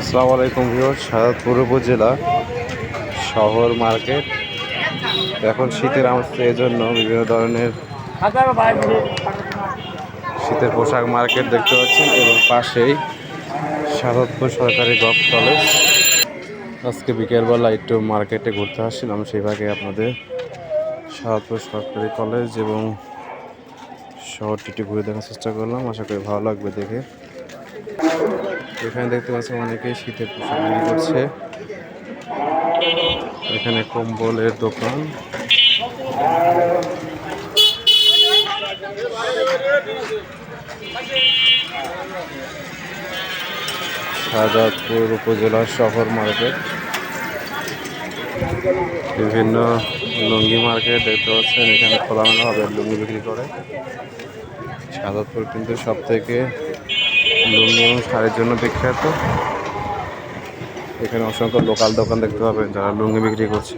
আসসালামু আলাইকুম ভিউয়ার সাদাতপুর উপজেলা, শহর মার্কেট। এখন শীতের আমস্তে জন্য বিভিন্ন ধরনের শীতের পোশাক মার্কেট দেখতে পাচ্ছেন এবং পাশেই সাদাতপুর সরকারি গভ কলেজ। আজকে বিকেলবেলা একটু মার্কেটে ঘুরতে আসছিলাম সেই ভাগে আপনাদের সাদাতপুর সরকারি কলেজ এবং শহরটি ঘুরে দেখার চেষ্টা করলাম। আশা করি ভালো লাগবে দেখে। এখানে দেখতে পাচ্ছি অনেকেই শীতের পোশাক বিক্রি করছে এখানে কম্বলের দোকান। শাহজাদপুর উপজেলা শহর মার্কেট। বিভিন্ন লুঙ্গি মার্কেট দেখতে পাচ্ছেন। এখানে খোলামেলাভাবে লুঙ্গি বিক্রি করে। শাহজাদপুর কিন্তু সব থেকে লুঙ্গি শাড়ির জন্য বিখ্যাত। এখানে অসংখ্য লোকাল দোকান দেখতে পাবেন যারা লুঙ্গি বিক্রি করছে।